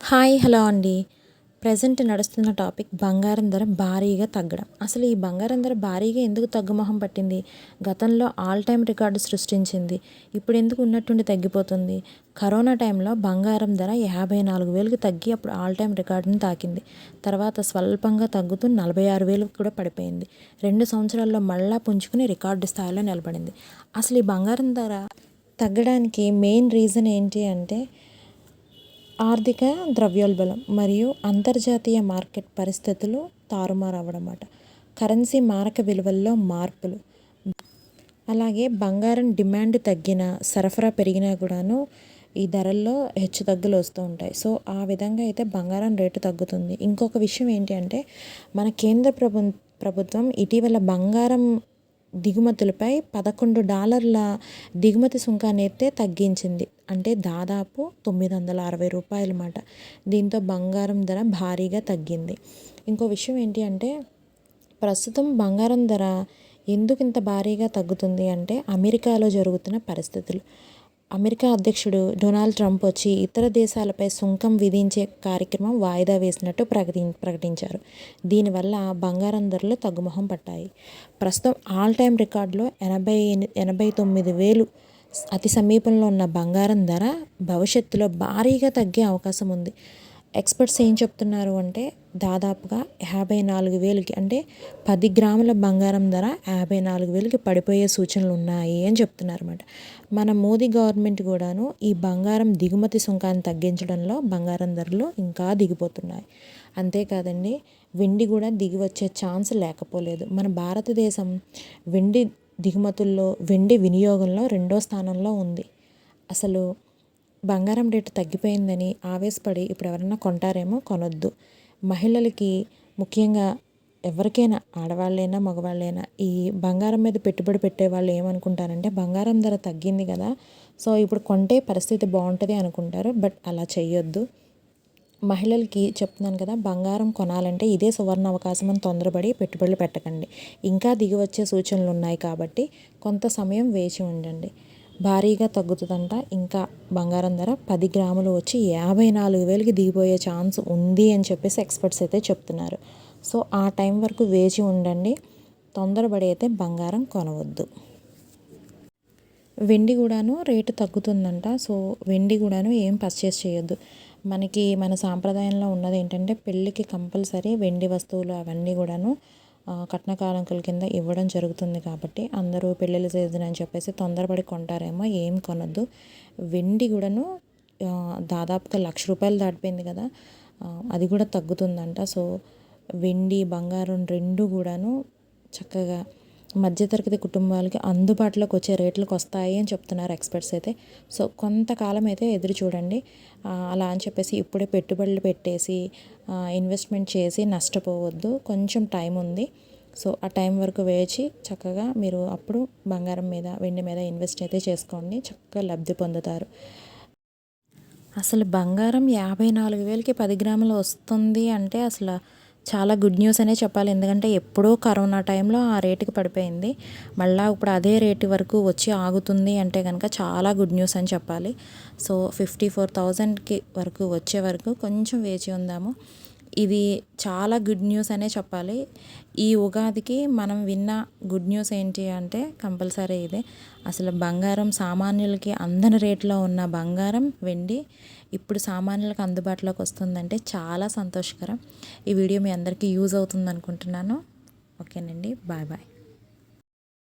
Hi hello అండి. Present నడుస్తున్న topic బంగారం ధర భారీగా తగ్గడం. అసలు ఈ బంగారం ధర భారీగా ఎందుకు తగ్గుమొహం పట్టింది? గతంలో ఆల్ టైమ్ రికార్డు సృష్టించింది. ఇప్పుడు ఎందుకు ఉన్నట్టుండి తగ్గిపోతుంది? కరోనా టైంలో బంగారం ధర యాభై నాలుగు వేలకు తగ్గి అప్పుడు ఆల్ టైమ్ రికార్డుని తాకింది. తర్వాత స్వల్పంగా తగ్గుతూ నలభై ఆరు వేలకు కూడా పడిపోయింది. రెండు సంవత్సరాల్లో మళ్ళా పుంజుకుని రికార్డు స్థాయిలో నిలబడింది. అసలు ఈ బంగారం ధర తగ్గడానికి మెయిన్ రీజన్ ఏంటి అంటే ఆర్థిక ద్రవ్యోల్బణం మరియు అంతర్జాతీయ మార్కెట్ పరిస్థితులు తారుమారు అవ్వడం అన్నమాట కరెన్సీ మారక విలువల్లో మార్పులు. అలాగే బంగారం డిమాండ్ తగ్గిన సరఫరా పెరిగినా కూడాను ఈ ధరల్లో హెచ్చు తగ్గులు వస్తూ ఉంటాయి. సో ఆ విధంగా అయితే బంగారం రేటు తగ్గుతుంది. ఇంకొక విషయం ఏంటి అంటే మన కేంద్ర ప్రభు ప్రభుత్వం ఇటీవల బంగారం దిగుమతులపై పదకొండు డాలర్ల దిగుమతి సుంకాన్ని అయితే తగ్గించింది. అంటే దాదాపు తొమ్మిది వందల అరవై రూపాయలు మాట దీంతో బంగారం ధర భారీగా తగ్గింది. ఇంకో విషయం ఏంటి అంటే ప్రస్తుతం బంగారం ధర ఎందుకు ఇంత భారీగా తగ్గుతుంది అంటే అమెరికాలో జరుగుతున్న పరిస్థితులు. అమెరికా అధ్యక్షుడు డొనాల్డ్ ట్రంప్ వచ్చి ఇతర దేశాలపై సుంకం విధించే కార్యక్రమం వాయిదా వేసినట్టు ప్రకటి ప్రకటించారు. దీనివల్ల బంగారం ధరలు తగ్గుముఖం పట్టాయి. ప్రస్తుతం ఆల్ టైమ్ రికార్డులో ఎనభై ఎనభై తొమ్మిది వేలు అతి సమీపంలో ఉన్న బంగారం ధర భవిష్యత్తులో భారీగా తగ్గే అవకాశం ఉంది. ఎక్స్పర్ట్స్ ఏం చెప్తున్నారు అంటే దాదాపుగా యాభై నాలుగు వేలకి అంటే పది గ్రాముల బంగారం ధర యాభై నాలుగు వేలకి పడిపోయే సూచనలు ఉన్నాయి అని చెప్తున్నారు అనమాట మన మోదీ గవర్నమెంట్ కూడాను ఈ బంగారం దిగుమతి సుంకాన్ని తగ్గించడంలో బంగారం ధరలు ఇంకా దిగిపోతున్నాయి. అంతేకాదండి వెండి కూడా దిగి వచ్చే ఛాన్స్ లేకపోలేదు. మన భారతదేశం వెండి దిగుమతుల్లో వెండి వినియోగంలో రెండో స్థానంలో ఉంది. అసలు బంగారం రేటు తగ్గిపోయిందని ఆవేశపడి ఇప్పుడు ఎవరైనా కొంటారేమో కొనొద్దు. మహిళలకి ముఖ్యంగా ఎవరికైనా ఆడవాళ్ళైనా మగవాళ్ళైనా ఈ బంగారం మీద పెట్టుబడి పెట్టే వాళ్ళు ఏమనుకుంటారంటే బంగారం ధర తగ్గింది కదా సో ఇప్పుడు కొంటే పరిస్థితి బాగుంటుంది అనుకుంటారు బట్ అలా చేయొద్దు మహిళలకి చెప్తున్నాను కదా బంగారం కొనాలంటే ఇదే సువర్ణ అవకాశం అని తొందరపడి పెట్టుబడులు పెట్టకండి. ఇంకా దిగి వచ్చే సూచనలు ఉన్నాయి కాబట్టి కొంత సమయం వేచి ఉండండి. భారీగా తగ్గుతుందంట. ఇంకా బంగారం ధర పది గ్రాములు వచ్చి యాభై నాలుగు వేలకి దిగిపోయే ఛాన్స్ ఉంది అని చెప్పేసి ఎక్స్పర్ట్స్ అయితే చెప్తున్నారు. సో ఆ టైం వరకు వేచి ఉండండి. తొందరపడి అయితే బంగారం కొనవద్దు. వెండి కూడాను రేటు తగ్గుతుందంట. సో వెండి కూడాను ఏం పర్చేస్ చేయొద్దు. మనకి మన సాంప్రదాయంలో ఉన్నది ఏంటంటే పెళ్ళికి కంపల్సరీ వెండి వస్తువులు అవన్నీ కూడాను కట్న కానుకల కింద ఇవ్వడం జరుగుతుంది కాబట్టి అందరూ పెళ్ళిళ్ళ సీజన్ అని చెప్పేసి తొందరపడి కొంటారేమో ఏం కొనొద్దు. వెండి కూడాను దాదాపుగా లక్ష రూపాయలు దాటిపోయింది కదా అది కూడా తగ్గుతుందంట. సో వెండి బంగారం రెండు కూడాను చక్కగా మధ్యతరగతి కుటుంబాలకి అందుబాటులోకి వచ్చే రేట్లకు వస్తాయి అని చెప్తున్నారు ఎక్స్పర్ట్స్ అయితే. సో కొంతకాలం అయితే ఎదురు చూడండి. అలా అని చెప్పేసి ఇప్పుడే పెట్టుబడులు పెట్టేసి ఇన్వెస్ట్మెంట్ చేసి నష్టపోవద్దు. కొంచెం టైం ఉంది. సో ఆ టైం వరకు వేచి చక్కగా మీరు అప్పుడు బంగారం మీద వెండి మీద ఇన్వెస్ట్ అయితే చేసుకోండి. చక్కగా లబ్ధి పొందుతారు. అసలు బంగారం యాభై నాలుగు వేలకి పది గ్రాములు వస్తుంది అంటే అసలు చాలా గుడ్ న్యూస్ అనే చెప్పాలి. ఎందుకంటే ఎప్పుడో కరోనా టైంలో ఆ రేటుకి పడిపోయింది. మళ్ళీ ఇప్పుడు అదే రేటు వరకు వచ్చి ఆగుతుంది అంటే కనుక చాలా గుడ్ న్యూస్ అని చెప్పాలి. సో ఫిఫ్టీ ఫోర్ థౌజండ్కి వరకు వచ్చే వరకు కొంచెం వేచి ఉందాము. ఇది చాలా గుడ్ న్యూస్ అనే చెప్పాలి. ఈ ఉగాదికి మనం విన్న గుడ్ న్యూస్ ఏంటి అంటే కంపల్సరీ ఇదే. అసలు బంగారం సామాన్యులకి అందని రేట్లో ఉన్న బంగారం వెండి ఇప్పుడు సామాన్యులకు అందుబాటులోకి వస్తుందంటే చాలా సంతోషకరం. ఈ వీడియో మీ అందరికీ యూజ్ అవుతుంది అనుకుంటున్నాను ఓకేనండి. Bye bye.